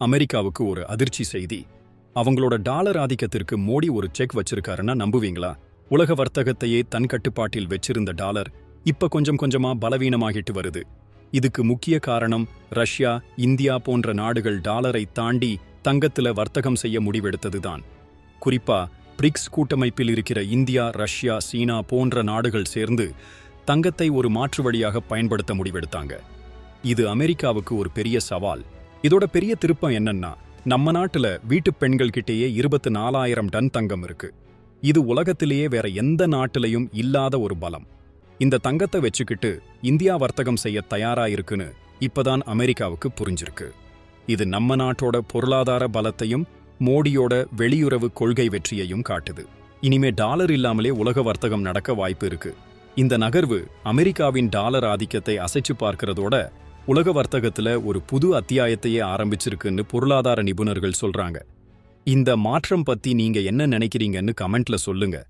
அமெரிக்காவுக்கு ஒரு அதிர்ச்சி செய்தி. அவங்களோட டாலர் ஆதிக்கத்திற்கு மோடி ஒரு செக் வச்சிருக்காருன்னா நம்புவீங்களா? உலக வர்த்தகத்தையே தன் கட்டுப்பாட்டில் வச்சிருந்த டாலர் இப்ப கொஞ்சம் கொஞ்சமா பலவீனமாகிட்டு வருது. இதுக்கு முக்கிய காரணம் ரஷ்யா இந்தியா போன்ற நாடுகள் டாலரை தாண்டி தங்கத்துல வர்த்தகம் செய்ய முடிவெடுத்ததுதான். குறிப்பா பிரிக்ஸ் கூட்டமைப்பில் இருக்கிற இந்தியா ரஷ்யா சீனா போன்ற நாடுகள் சேர்ந்து தங்கத்தை ஒரு மாற்று வழியாக பயன்படுத்த முடிவெடுத்தாங்க. இது அமெரிக்காவுக்கு ஒரு பெரிய சவால். இதோட பெரிய திருப்பம் என்னன்னா நம்ம நாட்டுல வீட்டு பெண்கள் கிட்டேயே இருபத்து நாலாயிரம் டன் தங்கம் இருக்கு. இது உலகத்திலேயே வேற எந்த நாட்டிலையும் இல்லாத ஒரு பலம். இந்த தங்கத்தை வச்சுக்கிட்டு இந்தியா வர்த்தகம் செய்ய தயாரா இருக்குன்னு இப்பதான் அமெரிக்காவுக்கு புரிஞ்சிருக்கு. இது நம்ம நாட்டோட பொருளாதார பலத்தையும் மோடியோட வெளியுறவு கொள்கை வெற்றியையும் காட்டுது. இனிமே டாலர் இல்லாமலே உலக வர்த்தகம் நடக்க வாய்ப்பு இருக்கு. இந்த நகர்வு அமெரிக்காவின் டாலர் ஆதிக்கத்தை அசைச்சு பார்க்கறதோட உலக வர்த்தகத்துல ஒரு புது அத்தியாயத்தையே ஆரம்பிச்சிருக்குன்னு பொருளாதார நிபுணர்கள் சொல்றாங்க. இந்த மாற்றம் பத்தி நீங்க என்ன நினைக்கிறீங்கன்னு கமெண்ட்ல சொல்லுங்க.